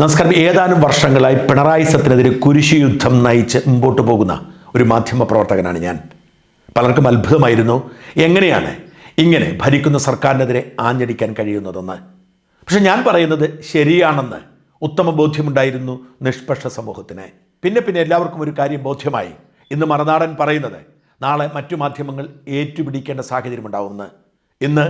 നമസ്കാരം. ഏതാനും വർഷങ്ങളായി പിണറായി സത്തിനെതിരെ കുരിശു യുദ്ധം നയിച്ച് മുമ്പോട്ട് പോകുന്ന ഒരു മാധ്യമ പ്രവർത്തകനാണ് ഞാൻ. പലർക്കും അത്ഭുതമായിരുന്നു എങ്ങനെയാണ് ഇങ്ങനെ ഭരിക്കുന്ന സർക്കാരിനെതിരെ ആഞ്ഞടിക്കാൻ കഴിയുന്നതെന്ന്. പക്ഷെ ഞാൻ പറയുന്നത് ശരിയാണെന്ന് ഉത്തമ ബോധ്യമുണ്ടായിരുന്നു നിഷ്പക്ഷ സമൂഹത്തിന്. പിന്നെ പിന്നെ എല്ലാവർക്കും ഒരു കാര്യം ബോധ്യമായി. ഇന്ന് മറുനാടൻ പറയുന്നത് നാളെ മറ്റു മാധ്യമങ്ങൾ ഏറ്റുപിടിക്കേണ്ട സാഹചര്യമുണ്ടാവുമെന്ന്. ഇന്ന്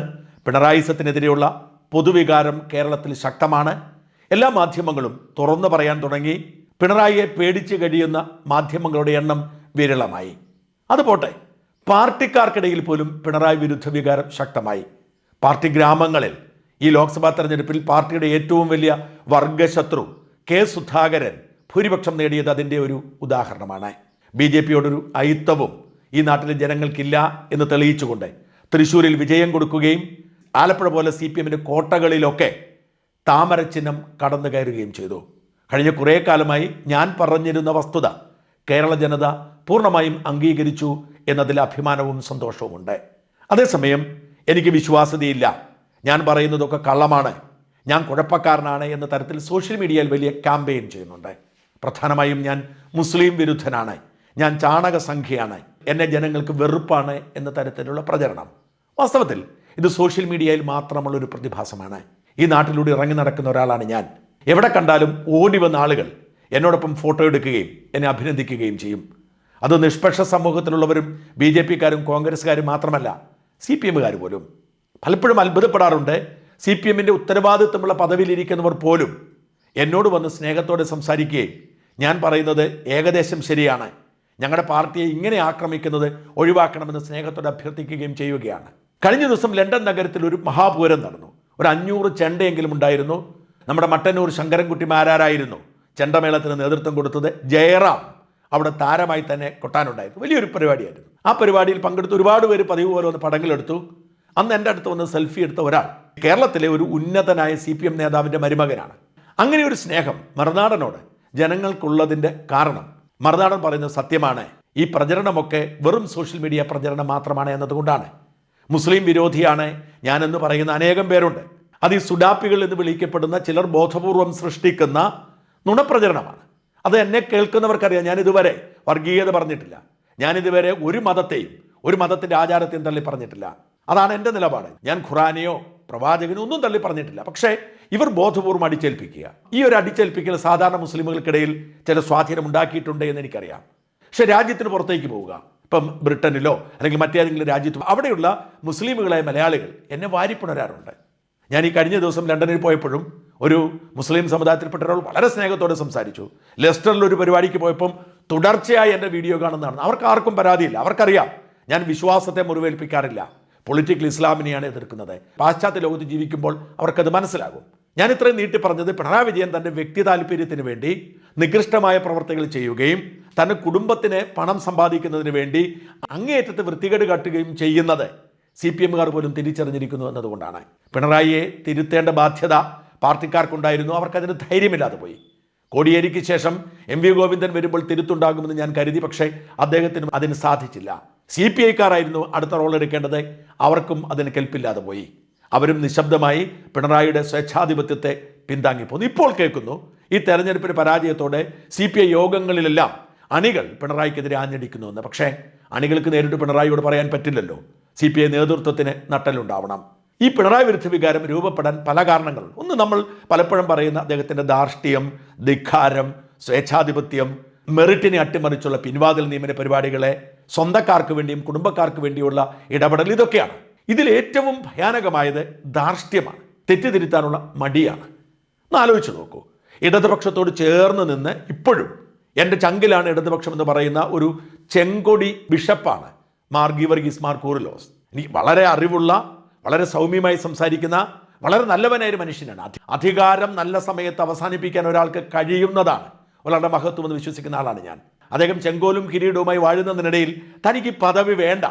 പിണറായി സത്തിനെതിരെയുള്ള പൊതുവികാരം കേരളത്തിൽ ശക്തമാണ്. എല്ലാ മാധ്യമങ്ങളും തുറന്നു പറയാൻ തുടങ്ങി. പിണറായിയെ പേടിച്ച് കഴിയുന്ന മാധ്യമങ്ങളുടെ എണ്ണം വിരളമായി. അതുപോട്ടെ പാർട്ടിക്കാർക്കിടയിൽ പോലും പിണറായി വിരുദ്ധ വികാരം ശക്തമായി. പാർട്ടി ഗ്രാമങ്ങളിൽ ഈ ലോക്സഭാ തെരഞ്ഞെടുപ്പിൽ പാർട്ടിയുടെ ഏറ്റവും വലിയ വർഗശത്രു കെ സുധാകരൻ ഭൂരിപക്ഷം നേടിയത് അതിന്റെ ഒരു ഉദാഹരണമാണ്. ബി ജെ പിയോടൊരു അയിത്തവും ഈ നാട്ടിലെ ജനങ്ങൾക്കില്ല എന്ന് തെളിയിച്ചുകൊണ്ട് തൃശ്ശൂരിൽ വിജയം കൊടുക്കുകയും ആലപ്പുഴ പോലെ സി പി എമ്മിന്റെ കോട്ടകളിലൊക്കെ താമര ചിഹ്നം കടന്നു കയറുകയും ചെയ്തു. കഴിഞ്ഞ കുറേ കാലമായി ഞാൻ പറഞ്ഞിരുന്ന വസ്തുത കേരള ജനത പൂർണമായും അംഗീകരിച്ചു എന്നതിൽ അഭിമാനവും സന്തോഷവുമുണ്ട്. അതേസമയം എനിക്ക് വിശ്വാസ്യതയില്ല. ഞാൻ പറയുന്നതൊക്കെ കള്ളമാണ്. ഞാൻ കുഴപ്പക്കാരനാണ് എന്ന തരത്തിൽ സോഷ്യൽ മീഡിയയിൽ വലിയ ക്യാമ്പയിൻ ചെയ്യുന്നുണ്ട്. പ്രധാനമായും ഞാൻ മുസ്ലിം വിരുദ്ധനാണ്. ഞാൻ ചാണക സംഖ്യയാണ്. എന്നെ ജനങ്ങൾക്ക് വെറുപ്പാണ് എന്ന തരത്തിലുള്ള പ്രചരണം. വാസ്തവത്തിൽ ഇത് സോഷ്യൽ മീഡിയയിൽ മാത്രമുള്ള ഒരു പ്രതിഭാസമാണ്. ഈ നാട്ടിലൂടെ ഇറങ്ങി നടക്കുന്ന ഒരാളാണ് ഞാൻ. എവിടെ കണ്ടാലും ഓടി വന്ന ആളുകൾ എന്നോടൊപ്പം ഫോട്ടോ എടുക്കുകയും എന്നെ അഭിനന്ദിക്കുകയും ചെയ്യും. അത് നിഷ്പക്ഷ സമൂഹത്തിലുള്ളവരും ബി ജെ പിക്കാരും കോൺഗ്രസ്സുകാരും മാത്രമല്ല സി പി എമ്മുകാർ പോലും. പലപ്പോഴും അത്ഭുതപ്പെടാറുണ്ട് സി പി എമ്മിന്റെ ഉത്തരവാദിത്വമുള്ള പദവിയിലിരിക്കുന്നവർ പോലും എന്നോട് വന്ന് സ്നേഹത്തോടെ സംസാരിക്കുകയും ഞാൻ പറയുന്നത് ഏകദേശം ശരിയാണ്. ഞങ്ങളുടെ പാർട്ടിയെ ഇങ്ങനെ ആക്രമിക്കുന്നത് ഒഴിവാക്കണമെന്ന് സ്നേഹത്തോടെ അഭ്യർത്ഥിക്കുകയും ചെയ്യുകയാണ്. കഴിഞ്ഞ ദിവസം ലണ്ടൻ നഗരത്തിൽ ഒരു മഹാപൂരം നടന്നു. ഒരു അഞ്ഞൂറ് ചെണ്ടയെങ്കിലും ഉണ്ടായിരുന്നു. നമ്മുടെ മട്ടന്നൂർ ശങ്കരൻകുട്ടി മാരാരായിരുന്നു. ചെണ്ടമേളത്തിന് നേതൃത്വം കൊടുത്തത് ജയറാം. അവിടെ താരമായി തന്നെ കൊട്ടാനുണ്ടായിരുന്നു. വലിയൊരു പരിപാടിയായിരുന്നു. ആ പരിപാടിയിൽ പങ്കെടുത്ത് ഒരുപാട് പേര് പതിവ് പോലെ വന്ന് പടങ്ങളെടുത്തു. അന്ന് എന്റെ അടുത്ത് വന്ന് സെൽഫി എടുത്ത ഒരാൾ. കേരളത്തിലെ ഒരു ഉന്നതനായ സി പി എം നേതാവിന്റെ മരുമകനാണ്. അങ്ങനെ ഒരു സ്നേഹം മറുനാടനോട് ജനങ്ങൾക്കുള്ളതിന്റെ കാരണം. മറുനാടൻ പറയുന്നത് സത്യമാണ്. ഈ പ്രചരണമൊക്കെ വെറും സോഷ്യൽ മീഡിയ പ്രചരണം മാത്രമാണ് എന്നതുകൊണ്ടാണ്. മുസ്ലിം വിരോധിയാണ് ഞാനെന്ന് പറയുന്ന അനേകം പേരുണ്ട്. അത് ഈ സുഡാപ്പികൾ എന്ന് വിളിക്കപ്പെടുന്ന ചിലർ ബോധപൂർവം സൃഷ്ടിക്കുന്ന നുണപ്രചരണമാണ്. അത് എന്നെ കേൾക്കുന്നവർക്കറിയാം. ഞാനിതുവരെ വർഗീയത പറഞ്ഞിട്ടില്ല. ഞാനിതുവരെ ഒരു മതത്തെയും ഒരു മതത്തിന്റെ ആചാരത്തെയും തള്ളി പറഞ്ഞിട്ടില്ല. അതാണ് എന്റെ നിലപാട്. ഞാൻ ഖുറാനെയോ പ്രവാചകനോ ഒന്നും തള്ളി പറഞ്ഞിട്ടില്ല. പക്ഷേ ഇവർ ബോധപൂർവം അടിച്ചേൽപ്പിക്കുക. ഈ ഒരു അടിച്ചേൽപ്പിക്കൽ സാധാരണ മുസ്ലിമുകൾക്കിടയിൽ ചില സ്വാധീനം ഉണ്ടാക്കിയിട്ടുണ്ട് എന്ന് എനിക്കറിയാം. പക്ഷെ രാജ്യത്തിന് പുറത്തേക്ക് പോവുക ഇപ്പം ബ്രിട്ടനിലോ അല്ലെങ്കിൽ മറ്റേതെങ്കിലും രാജ്യത്തോ അവിടെയുള്ള മുസ്ലിമുകളായ മലയാളികൾ എന്നെ വാരിപ്പുണരാറുണ്ട്. ഞാൻ ഈ കഴിഞ്ഞ ദിവസം ലണ്ടനിൽ പോയപ്പോഴും ഒരു മുസ്ലിം സമുദായത്തിൽപ്പെട്ട ഒരാൾ വളരെ സ്നേഹത്തോടെ സംസാരിച്ചു. ലെസ്റ്ററിൽ ഒരു പരിപാടിക്ക് പോയപ്പം തുടർച്ചയായി എന്റെ വീഡിയോ കാണുന്നതാണ്. അവർക്ക് ആർക്കും പരാതിയില്ല. അവർക്കറിയാം ഞാൻ വിശ്വാസത്തെ മുറിവേൽപ്പിക്കാറില്ല. പൊളിറ്റിക്കൽ ഇസ്ലാമിനെയാണ് എതിർക്കുന്നത്. പാശ്ചാത്യ ലോകത്ത് ജീവിക്കുമ്പോൾ അവർക്കത് മനസ്സിലാകും. ഞാൻ ഇത്രയും നീട്ടി പറഞ്ഞത് പിണറായി വിജയൻ തന്റെ വ്യക്തി താല്പര്യത്തിന് വേണ്ടി നികൃഷ്ടമായ പ്രവർത്തികൾ ചെയ്യുകയും തന്റെ കുടുംബത്തിന് പണം സമ്പാദിക്കുന്നതിന് വേണ്ടി അങ്ങേയറ്റത്ത് വൃത്തികേട് കാട്ടുകയും ചെയ്യുന്നത് സി പി എമ്മുകാർ പോലും തിരിച്ചറിഞ്ഞിരിക്കുന്നു എന്നതുകൊണ്ടാണ്. പിണറായിയെ തിരുത്തേണ്ട ബാധ്യത പാർട്ടിക്കാർക്കുണ്ടായിരുന്നു. അവർക്കതിന് ധൈര്യമില്ലാതെ പോയി. കോടിയേരിക്ക് ശേഷം എം വി ഗോവിന്ദൻ വരുമ്പോൾ തിരുത്തുണ്ടാകുമെന്ന് ഞാൻ കരുതി പക്ഷേ അദ്ദേഹത്തിന് അതിന് സാധിച്ചില്ല. സി പി ഐക്കാരായിരുന്നു അടുത്ത റോൾ എടുക്കേണ്ടത്. അവർക്കും അതിന് കെൽപ്പില്ലാതെ പോയി. അവരും നിശബ്ദമായി പിണറായിയുടെ സ്വേച്ഛാധിപത്യത്തെ പിന്താങ്ങിപ്പോന്നു. ഇപ്പോൾ കേൾക്കുന്നു ഈ തെരഞ്ഞെടുപ്പിന് പരാജയത്തോടെ സി പി ഐ യോഗങ്ങളിലെല്ലാം അണികൾ പിണറായിക്കെതിരെ ആഞ്ഞടിക്കുന്നുവെന്ന് പക്ഷേ അണികൾക്ക് നേരിട്ട് പിണറായിയോട് പറയാൻ പറ്റില്ലല്ലോ. സി പി ഐ നേതൃത്വത്തിന് നട്ടലുണ്ടാവണം. ഈ പിണറായി വിരുദ്ധ വികാരം രൂപപ്പെടാൻ പല കാരണങ്ങൾ. ഒന്ന് നമ്മൾ പലപ്പോഴും പറയുന്ന അദ്ദേഹത്തിന്റെ ധാർഷ്ട്യം ധിഖാരം സ്വേച്ഛാധിപത്യം മെറിറ്റിനെ അട്ടിമറിച്ചുള്ള പിൻവാതിൽ നിയമന പരിപാടികളെ സ്വന്തക്കാർക്ക് വേണ്ടിയും കുടുംബക്കാർക്ക് വേണ്ടിയുള്ള ഇടപെടൽ ഇതൊക്കെയാണ്. ഇതിൽ ഏറ്റവും ഭയാനകമായത് ധാർഷ്ട്യമാണ്. തെറ്റിതിരുത്താനുള്ള മടിയാണ്. ഒന്ന് ആലോചിച്ച് നോക്കൂ. ഇടതുപക്ഷത്തോട് ചേർന്ന് നിന്ന് ഇപ്പോഴും എന്റെ ചങ്കിലാണ് ഇടതുപക്ഷം എന്ന് പറയുന്ന ഒരു ചെങ്കൊടി ബിഷപ്പാണ് മാർ ഗീവർഗീസ് മാർ കൂറിലോസ്. എനിക്ക് വളരെ അറിവുള്ള വളരെ സൗമ്യമായി സംസാരിക്കുന്ന വളരെ നല്ലവനായ ഒരു മനുഷ്യനാണ്. അധികാരം നല്ല സമയത്ത് അവസാനിപ്പിക്കാൻ ഒരാൾക്ക് കഴിയുന്നതാണ്. ഒരാളുടെ മഹത്വം എന്ന് വിശ്വസിക്കുന്ന ആളാണ് ഞാൻ. അദ്ദേഹം ചെങ്കോലും കിരീടവുമായി വാഴുന്നതിനിടയിൽ തനിക്ക് പദവി വേണ്ട.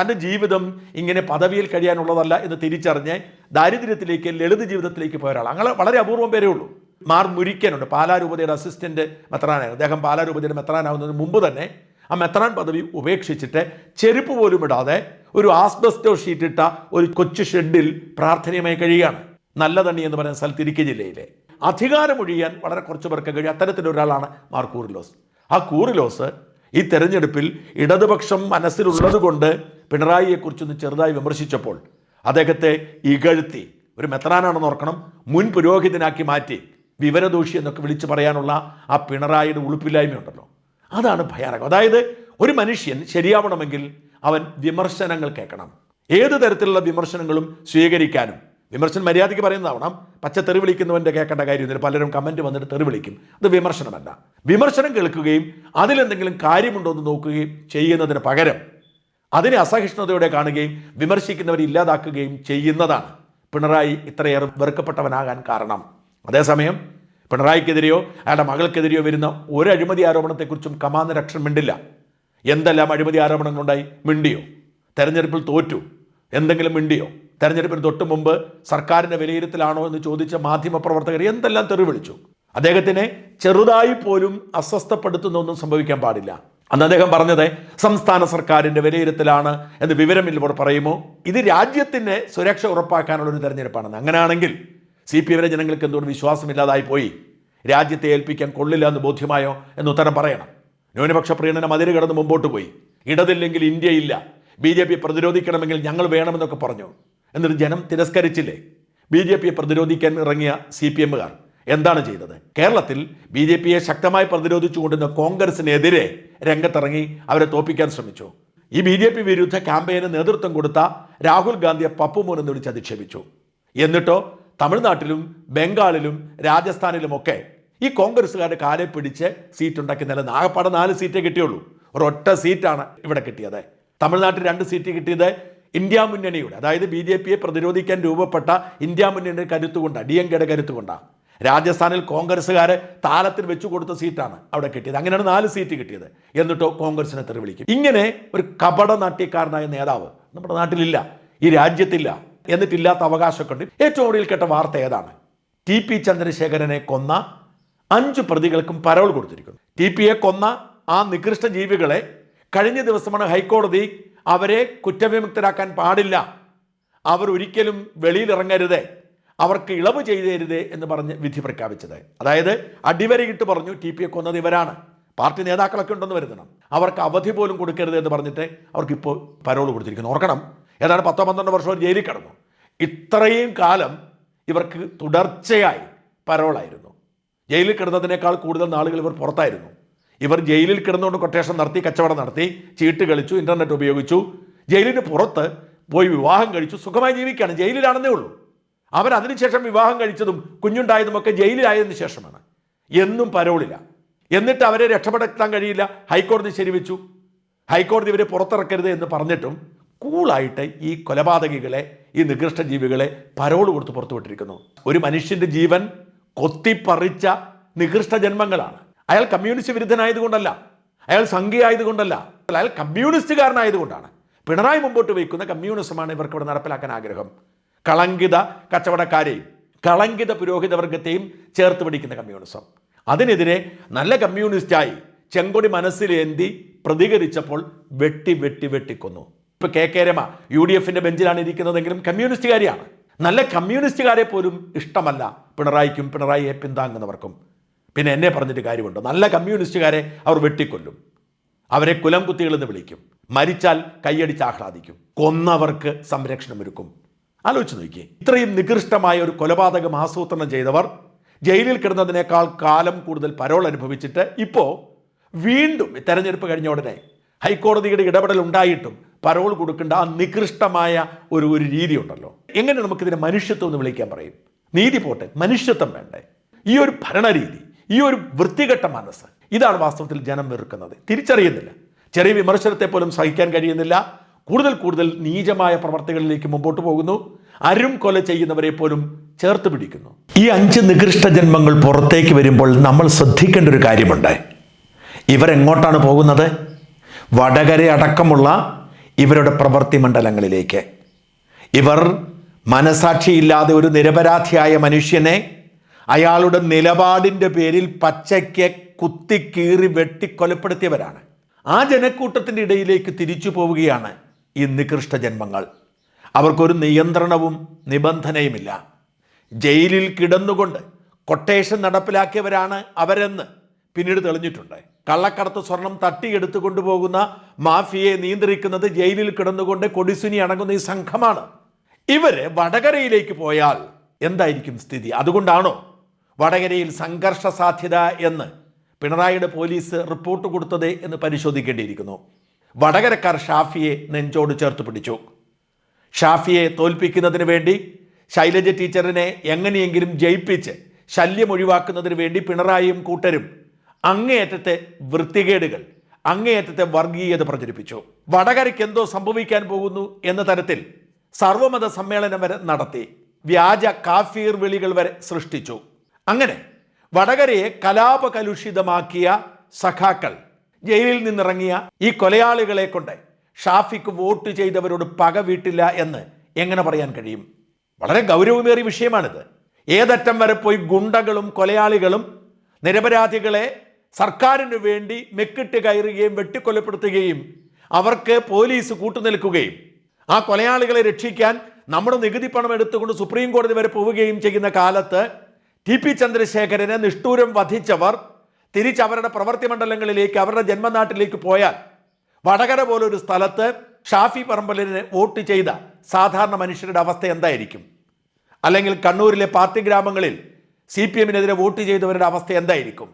തന്റെ ജീവിതം ഇങ്ങനെ പദവിയിൽ കഴിയാനുള്ളതല്ല എന്ന് തിരിച്ചറിഞ്ഞ് ദാരിദ്ര്യത്തിലേക്ക് ലളിത ജീവിതത്തിലേക്ക് പോയ ഒരാൾ അങ്ങനെ വളരെ അപൂർവം പേരേ ഉള്ളൂ. മാർ മുരിക്കനുണ്ട്. പാലാരൂപതയുടെ അസിസ്റ്റന്റ് മെത്രാനായിരുന്നു. അദ്ദേഹം പാലാരൂപതയുടെ മെത്രാനാവുന്നതിന് മുമ്പ് തന്നെ ആ മെത്രാൻ പദവി ഉപേക്ഷിച്ചിട്ട് ചെരുപ്പ് പോലും ഇടാതെ ഒരു ആസ്ബസ്റ്റോ ഷീറ്റ് ഇട്ട ഒരു കൊച്ചു ഷെഡിൽ പ്രാർത്ഥനയുമായി കഴിയുകയാണ്. നല്ലതണ്ണി എന്ന് പറയുന്ന സ്ഥലത്ത് ഇടുക്കി ജില്ലയിലെ. അധികാരമൊഴിയാൻ വളരെ കുറച്ച് പേർക്ക് കഴിയും. അത്തരത്തിലൊരാളാണ് മാർ കൂറിലോസ്. ആ കൂറിലോസ് ഈ തെരഞ്ഞെടുപ്പിൽ ഇടതുപക്ഷം മനസ്സിലുള്ളത് കൊണ്ട് പിണറായിയെക്കുറിച്ചൊന്ന് ചെറുതായി വിമർശിച്ചപ്പോൾ അദ്ദേഹത്തെ ഇകഴ്ത്തി. ഒരു മെത്രാനാണെന്ന് ഓർക്കണം. മുൻ പുരോഹിതനാക്കി മാറ്റി. വിവരദോഷി എന്നൊക്കെ വിളിച്ച് പറയാനുള്ള ആ പിണറായിയുടെ ഉളുപ്പില്ലായ്മയുണ്ടല്ലോ. അതാണ് ഭയാനകം. അതായത് ഒരു മനുഷ്യൻ ശരിയാവണമെങ്കിൽ അവൻ വിമർശനങ്ങൾ കേൾക്കണം. ഏത് തരത്തിലുള്ള വിമർശനങ്ങളും സ്വീകരിക്കാനും. വിമർശനം മര്യാദയ്ക്ക് പറയുന്നതാവണം പച്ച തെറി വിളിക്കുന്നവന്റെ കേൾക്കേണ്ട കാര്യമൊന്നുമില്ല പലരും കമന്റ് വന്നിട്ട് തെറി വിളിക്കും. അത് വിമർശനമല്ല. വിമർശനം കേൾക്കുകയും അതിലെന്തെങ്കിലും കാര്യമുണ്ടോ എന്ന് നോക്കുകയും ചെയ്യുന്നതിന് പകരം അതിനെ അസഹിഷ്ണുതയോടെ കാണുകയും വിമർശിക്കുന്നവരെ ഇല്ലാതാക്കുകയും ചെയ്യുന്നതാണ് പിണറായി ഇത്രയേറെ വെറുക്കപ്പെട്ടവനാകാൻ കാരണം. അതേസമയം പിണറായിക്കെതിരെയോ അയാളുടെ മകൾക്കെതിരെയോ വരുന്ന ഒരു അഴിമതി ആരോപണത്തെക്കുറിച്ചും കമാന്ന രക്ഷണം മിണ്ടില്ല. എന്തെല്ലാം അഴിമതി ആരോപണങ്ങളുണ്ടായി? മിണ്ടിയോ? തെരഞ്ഞെടുപ്പിൽ തോറ്റു? എന്തെങ്കിലും മിണ്ടിയോ? തെരഞ്ഞെടുപ്പിന് തൊട്ട് മുമ്പ് സർക്കാരിന്റെ വിലയിരുത്തലാണോ എന്ന് ചോദിച്ച മാധ്യമപ്രവർത്തകർ എന്തെല്ലാം തെറി വിളിച്ചു അദ്ദേഹത്തിനെ ചെറുതായി പോലും അസ്വസ്ഥപ്പെടുത്തുന്ന ഒന്നും സംഭവിക്കാൻ പാടില്ല. അന്ന് അദ്ദേഹം പറഞ്ഞത് സംസ്ഥാന സർക്കാരിന്റെ വിലയിരുത്തലാണ് എന്ന് വിവരമില്ലവർ പറയുമോ? ഇത് രാജ്യത്തിന്റെ സുരക്ഷ ഉറപ്പാക്കാനുള്ള ഒരു തെരഞ്ഞെടുപ്പാണെന്ന്. അങ്ങനെയാണെങ്കിൽ സി പി എമ്മിലെ ജനങ്ങൾക്ക് എന്തുകൊണ്ട് വിശ്വാസമില്ലാതായി പോയി രാജ്യത്തെ ഏൽപ്പിക്കാൻ കൊള്ളില്ല എന്ന് ബോധ്യമായോ എന്ന് ഉത്തരം പറയണം. ന്യൂനപക്ഷ പ്രീണനം അതിര് കടന്ന് മുമ്പോട്ട് പോയി. ഇടതില്ലെങ്കിൽ ഇന്ത്യയില്ല. ബി ജെ പി പ്രതിരോധിക്കണമെങ്കിൽ ഞങ്ങൾ വേണമെന്നൊക്കെ പറഞ്ഞു. എന്നിട്ട് ജനം തിരസ്കരിച്ചില്ലേ? ബി ജെ പിയെ പ്രതിരോധിക്കാൻ ഇറങ്ങിയ സി പി എമ്മുകാർ എന്താണ് ചെയ്തത്? കേരളത്തിൽ ബി ജെ പിയെ ശക്തമായി പ്രതിരോധിച്ചുകൊണ്ടിരുന്ന കോൺഗ്രസിനെതിരെ രംഗത്തിറങ്ങി അവരെ തോപ്പിക്കാൻ ശ്രമിച്ചു. ഈ ബി ജെ പി വിരുദ്ധ ക്യാമ്പയിന് നേതൃത്വം കൊടുത്ത രാഹുൽ ഗാന്ധിയെ പപ്പുമോൻ എന്ന് വിളിച്ച് അധിക്ഷേപിച്ചു. എന്നിട്ടോ തമിഴ്നാട്ടിലും ബംഗാളിലും രാജസ്ഥാനിലുമൊക്കെ ഈ കോൺഗ്രസ്സുകാരുടെ കാലെ പിടിച്ച് സീറ്റ് ഉണ്ടാക്കി നില ആകപ്പാടെ നാല് സീറ്റേ കിട്ടിയുള്ളൂ. ഒരൊറ്റ സീറ്റാണ് ഇവിടെ കിട്ടിയത്. തമിഴ്നാട്ടിൽ രണ്ട് സീറ്റ് കിട്ടിയത് ഇന്ത്യ മുന്നണിയുടെ അതായത് ബി ജെ പിയെ പ്രതിരോധിക്കാൻ രൂപപ്പെട്ട ഇന്ത്യ മുന്നണിയുടെ കരുത്തുകൊണ്ടാണ് ഡി എം കെയുടെ കരുത്തുകൊണ്ടാണ് രാജസ്ഥാനിൽ കോൺഗ്രസ്സുകാരെ താലത്തിൽ വെച്ചു കൊടുത്ത സീറ്റാണ് അവിടെ കിട്ടിയത്. അങ്ങനെയാണ് നാല് സീറ്റ് കിട്ടിയത്. എന്നിട്ടോ കോൺഗ്രസിനെ തെറി വിളിക്കും ഇങ്ങനെ ഒരു കപട നാട്യക്കാരനായ നേതാവ് നമ്മുടെ നാട്ടിലില്ല ഈ രാജ്യത്തില്ല. എന്നിട്ടില്ലാത്ത അവകാശമൊക്കെ ഏറ്റവും ഒടുവിൽ കേട്ട വാർത്ത ഏതാണ്? ടി പി ചന്ദ്രശേഖരനെ കൊന്ന അഞ്ച് പ്രതികൾക്കും പരോൾ കൊടുത്തിരിക്കുന്നു. ടി പിയെ കൊന്ന ആ നികൃഷ്ട ജീവികളെ കഴിഞ്ഞ ദിവസമാണ് ഹൈക്കോടതി അവരെ കുറ്റവിമുക്തരാക്കാൻ പാടില്ല. അവർ ഒരിക്കലും വെളിയിലിറങ്ങരുത്. അവർക്ക് ഇളവ് ചെയ്തരുത് എന്ന് പറഞ്ഞ് വിധി പ്രഖ്യാപിച്ചത്. അതായത് അടിവരയിട്ട് പറഞ്ഞു ടി പിയെ കൊന്നത് ഇവരാണ്. പാർട്ടി നേതാക്കളൊക്കെ ഉണ്ടെന്ന് വരുത്തണം. അവർക്ക് അവധി പോലും കൊടുക്കരുത് എന്ന് പറഞ്ഞിട്ട് അവർക്ക് ഇപ്പോൾ പരോൾ കൊടുത്തിരിക്കുന്നു. ഓർക്കണം ഏതാണ്ട് പത്തോ പന്ത്രണ്ട് വർഷം ജയിലിൽ കിടന്നു. ഇത്രയും കാലം ഇവർക്ക് തുടർച്ചയായി പരോളായിരുന്നു. ജയിലിൽ കിടന്നതിനേക്കാൾ കൂടുതൽ നാളുകൾ ഇവർ പുറത്തായിരുന്നു. ഇവർ ജയിലിൽ കിടന്നുകൊണ്ട് കൊട്ടേഷൻ നടത്തി കച്ചവടം നടത്തി ചീട്ട് കളിച്ചു ഇന്റർനെറ്റ് ഉപയോഗിച്ചു. ജയിലിന് പുറത്ത് പോയി വിവാഹം കഴിച്ചു സുഖമായി ജീവിക്കുകയാണ്. ജയിലിലാണെന്നേ ഉള്ളൂ. അവർ അതിനുശേഷം വിവാഹം കഴിച്ചതും കുഞ്ഞുണ്ടായതും ഒക്കെ ജയിലിലായതിനു ശേഷമാണ്. എന്നും പരോളില്ല. എന്നിട്ട് അവരെ രക്ഷപ്പെടുത്താൻ കഴിയില്ല. ഹൈക്കോടതി ശരിവെച്ചു. ഹൈക്കോടതി ഇവരെ പുറത്തിറക്കരുത് എന്ന് പറഞ്ഞിട്ടും കൂളായിട്ട് ഈ കൊലപാതകികളെ ഈ നികൃഷ്ട ജീവികളെ പരോൾ കൊടുത്ത് പുറത്തുവിട്ടിരിക്കുന്നു ഒരു മനുഷ്യന്റെ ജീവൻ കൊത്തിപ്പറിച്ച നികൃഷ്ട ജന്മങ്ങളാണ്. അയാൾ കമ്മ്യൂണിസ്റ്റ് വിരുദ്ധനായതുകൊണ്ടല്ല അയാൾ സംഘിയായതുകൊണ്ടല്ല അയാൾ കമ്മ്യൂണിസ്റ്റുകാരനായതുകൊണ്ടാണ്. പിണറായി മുമ്പോട്ട് വയ്ക്കുന്ന കമ്മ്യൂണിസമാണ് ഇവർക്ക് ഇവിടെ നടപ്പിലാക്കാൻ ആഗ്രഹം. കളങ്കിത കച്ചവടക്കാരെയും കളങ്കിത പുരോഹിത വർഗത്തെയും ചേർത്ത് പിടിക്കുന്ന കമ്മ്യൂണിസം. അതിനെതിരെ നല്ല കമ്മ്യൂണിസ്റ്റായി ചെങ്കൊടി മനസ്സിലേന്തി പ്രതികരിച്ചപ്പോൾ വെട്ടി വെട്ടി വെട്ടിക്കൊന്നു. ഇപ്പൊ K K Rama U D എഫിന്റെ ബെഞ്ചിലാണ് ഇരിക്കുന്നതെങ്കിലും കമ്മ്യൂണിസ്റ്റുകാരിയാണ്. നല്ല കമ്മ്യൂണിസ്റ്റുകാരെ പോലും ഇഷ്ടമല്ല പിണറായിക്കും പിണറായിയെ പിന്താങ്ങുന്നവർക്കും. പിന്നെ എന്നെ പറഞ്ഞിട്ട് കാര്യമുണ്ട്? നല്ല കമ്മ്യൂണിസ്റ്റുകാരെ അവർ വെട്ടിക്കൊല്ലും. അവരെ കുലം കുത്തികളെന്ന് വിളിക്കും. മരിച്ചാൽ കൈയടിച്ച് ആഹ്ലാദിക്കും. കൊന്നവർക്ക് സംരക്ഷണം ഒരുക്കും. ആലോചിച്ച് നോക്കിയേ. ഇത്രയും നികൃഷ്ടമായ ഒരു കൊലപാതകം ആസൂത്രണം ചെയ്തവർ ജയിലിൽ കിടന്നതിനേക്കാൾ കാലം കൂടുതൽ പരോൾ അനുഭവിച്ചിട്ട് ഇപ്പോൾ വീണ്ടും തെരഞ്ഞെടുപ്പ് കഴിഞ്ഞ ഉടനെ ഹൈക്കോടതിയുടെ ഇടപെടൽ ഉണ്ടായിട്ടും പരോൾ കൊടുക്കേണ്ട ആ നികൃഷ്ടമായ ഒരു ഒരു രീതി ഉണ്ടല്ലോ. എങ്ങനെ നമുക്കിതിനെ മനുഷ്യത്വം എന്ന് വിളിക്കാൻ പറയും? നീതി പോട്ടെ മനുഷ്യത്വം വേണ്ടേ? ഈ ഒരു ഭരണരീതി ഈ ഒരു വൃത്തികെട്ട മനസ്സ് ഇതാണ് വാസ്തവത്തിൽ ജനം വെറുക്കുന്നത്. തിരിച്ചറിയുന്നില്ല. ചെറിയ വിമർശനത്തെ പോലും സഹിക്കാൻ കഴിയുന്നില്ല. കൂടുതൽ കൂടുതൽ നീചമായ പ്രവർത്തികളിലേക്ക് മുമ്പോട്ട് പോകുന്നു. അരും കൊല ചെയ്യുന്നവരെ പോലും ചേർത്ത് പിടിക്കുന്നു. ഈ അഞ്ച് നികൃഷ്ട ജന്മങ്ങൾ പുറത്തേക്ക് വരുമ്പോൾ നമ്മൾ ശ്രദ്ധിക്കേണ്ട ഒരു കാര്യമുണ്ട്. ഇവരെങ്ങോട്ടാണ് പോകുന്നത്? വടകര അടക്കമുള്ള ഇവരുടെ പ്രവൃത്തി മണ്ഡലങ്ങളിലേക്ക്. ഇവർ മനസാക്ഷിയില്ലാതെ ഒരു നിരപരാധിയായ മനുഷ്യനെ അയാളുടെ നിലപാടിന്റെ പേരിൽ പച്ചയ്ക്ക് കുത്തിക്കീറി വെട്ടിക്കൊലപ്പെടുത്തിയവരാണ് ആ ജനക്കൂട്ടത്തിന്റെ ഇടയിലേക്ക് തിരിച്ചു പോവുകയാണ് ഈ നികൃഷ്ട ജന്മങ്ങൾ. അവർക്കൊരു നിയന്ത്രണവും നിബന്ധനയുമില്ല. ജയിലിൽ കിടന്നുകൊണ്ട് കൊട്ടേഷൻ നടപ്പിലാക്കിയവരാണ് അവരെന്ന് പിന്നീട് തെളിഞ്ഞിട്ടുണ്ട്. കള്ളക്കടത്ത് സ്വർണം തട്ടിയെടുത്തു കൊണ്ടുപോകുന്ന മാഫിയെ നിയന്ത്രിക്കുന്നത് ജയിലിൽ കിടന്നുകൊണ്ട് കൊടിസുനി അടങ്ങുന്ന ഈ സംഘമാണ്. ഇവർ വടകരയിലേക്ക് പോയാൽ എന്തായിരിക്കും സ്ഥിതി? അതുകൊണ്ടാണോ വടകരയിൽ സംഘർഷ സാധ്യത എന്ന് പിണറായിയുടെ പോലീസ് റിപ്പോർട്ട് കൊടുത്തത് എന്ന് പരിശോധിക്കേണ്ടിയിരിക്കുന്നു. വടകരക്കാർ ഷാഫിയെ നെഞ്ചോട് ചേർത്ത് പിടിച്ചു. ഷാഫിയെ തോൽപ്പിക്കുന്നതിന് വേണ്ടി ശൈലജ ടീച്ചറിനെ എങ്ങനെയെങ്കിലും ജയിപ്പിച്ച് ശല്യം ഒഴിവാക്കുന്നതിന് വേണ്ടി പിണറായിയും കൂട്ടരും അങ്ങേയറ്റത്തെ വൃത്തികേടുകൾ അങ്ങേയറ്റത്തെ വർഗീയത പ്രചരിപ്പിച്ചു. വടകരയ്ക്ക് എന്തോ സംഭവിക്കാൻ പോകുന്നു എന്ന തരത്തിൽ സർവമത സമ്മേളനം വരെ നടത്തി വ്യാജ കാഫീർ വിളികൾ വരെ സൃഷ്ടിച്ചു. അങ്ങനെ വടകരയെ കലാപകലുഷിതമാക്കിയ സഖാക്കൾ ജയിലിൽ നിന്നിറങ്ങിയ ഈ കൊലയാളികളെ കൊണ്ട് ഷാഫിക്ക് വോട്ട് ചെയ്തവരോട് പക വീട്ടില്ല എന്ന് എങ്ങനെ പറയാൻ കഴിയും? വളരെ ഗൗരവമേറിയ വിഷയമാണിത്. ഏതറ്റം വരെ പോയി ഗുണ്ടകളും കൊലയാളികളും നിരപരാധികളെ സർക്കാരിന് വേണ്ടി മെക്കിട്ട് കയറുകയും വെട്ടിക്കൊലപ്പെടുത്തുകയും അവർക്ക് പോലീസ് കൂട്ടുനിൽക്കുകയും ആ കൊലയാളികളെ രക്ഷിക്കാൻ നമ്മുടെ നികുതി പണം എടുത്തുകൊണ്ട് സുപ്രീം കോടതി വരെ പോവുകയും ചെയ്യുന്ന കാലത്ത് ടി പി ചന്ദ്രശേഖരനെ നിഷ്ഠൂരം വധിച്ചവർ തിരിച്ച് അവരുടെ പ്രവൃത്തി മണ്ഡലങ്ങളിലേക്ക് അവരുടെ ജന്മനാട്ടിലേക്ക് പോയാൽ വടകര പോലൊരു സ്ഥലത്ത് ഷാഫി പറമ്പലിന് വോട്ട് ചെയ്ത സാധാരണ മനുഷ്യരുടെ അവസ്ഥ എന്തായിരിക്കും? അല്ലെങ്കിൽ കണ്ണൂരിലെ പാർട്ടി ഗ്രാമങ്ങളിൽ സി പി എമ്മിനെതിരെ വോട്ട് ചെയ്തവരുടെ അവസ്ഥ എന്തായിരിക്കും?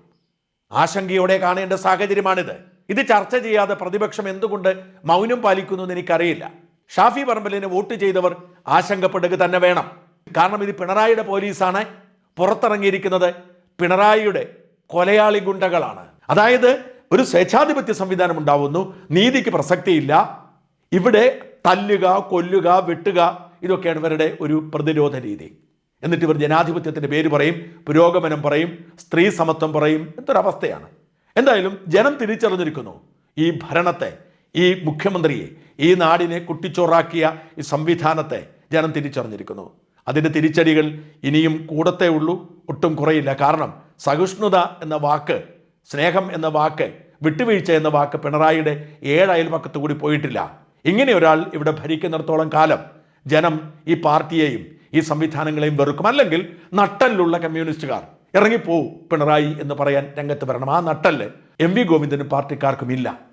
ആശങ്കയോടെ കാണേണ്ട സാഹചര്യമാണിത്. ഇത് ചർച്ച ചെയ്യാതെ പ്രതിപക്ഷം എന്തുകൊണ്ട് മൗനം പാലിക്കുന്നു എന്ന് എനിക്കറിയില്ല. ഷാഫി പറമ്പലിന് വോട്ട് ചെയ്തവർ ആശങ്കപ്പെടുക തന്നെ വേണം. കാരണം ഇത് പിണറായിയുടെ പോലീസാണ് പുറത്തിറങ്ങിയിരിക്കുന്നത്. പിണറായിയുടെ കൊലയാളി ഗുണ്ടകളാണ്. അതായത് ഒരു സ്വേച്ഛാധിപത്യ സംവിധാനം ഉണ്ടാവുന്നു. നീതിക്ക് പ്രസക്തിയില്ല. ഇവിടെ തല്ലുക കൊല്ലുക വെട്ടുക ഇതൊക്കെയാണ് ഇവരുടെ ഒരു പ്രതിരോധ രീതി. എന്നിട്ട് ഇവർ ജനാധിപത്യത്തിന്റെ പേര് പറയും പുരോഗമനം പറയും സ്ത്രീ സമത്വം പറയും. എന്തൊരവസ്ഥയാണ്? എന്തായാലും ജനം തിരിച്ചറിഞ്ഞിരിക്കുന്നു ഈ ഭരണത്തെ ഈ മുഖ്യമന്ത്രിയെ ഈ നാടിനെ കുട്ടിച്ചോറാക്കിയ ഈ സംവിധാനത്തെ ജനം തിരിച്ചറിഞ്ഞിരിക്കുന്നു. അതിന്റെ തിരിച്ചടികൾ ഇനിയും കൂടത്തേ ഉള്ളൂ ഒട്ടും കുറയില്ല. കാരണം സഹിഷ്ണുത എന്ന വാക്ക് സ്നേഹം എന്ന വാക്ക് വിട്ടുവീഴ്ച എന്ന വാക്ക് പിണറായിയുടെ ഏഴ് അയൽപക്കത്ത് കൂടി പോയിട്ടില്ല. ഇങ്ങനെ ഒരാൾ ഇവിടെ ഭരിക്കുന്നിടത്തോളം കാലം ജനം ഈ പാർട്ടിയെയും ഈ സംവിധാനങ്ങളെയും വെറുക്കും. അല്ലെങ്കിൽ നട്ടലിലുള്ള കമ്മ്യൂണിസ്റ്റുകാർ ഇറങ്ങിപ്പോവും പിണറായി എന്ന് പറയാൻ രംഗത്ത് വരണം. ആ നട്ടൽ എം വി ഗോവിന്ദനും പാർട്ടിക്കാർക്കും ഇല്ല.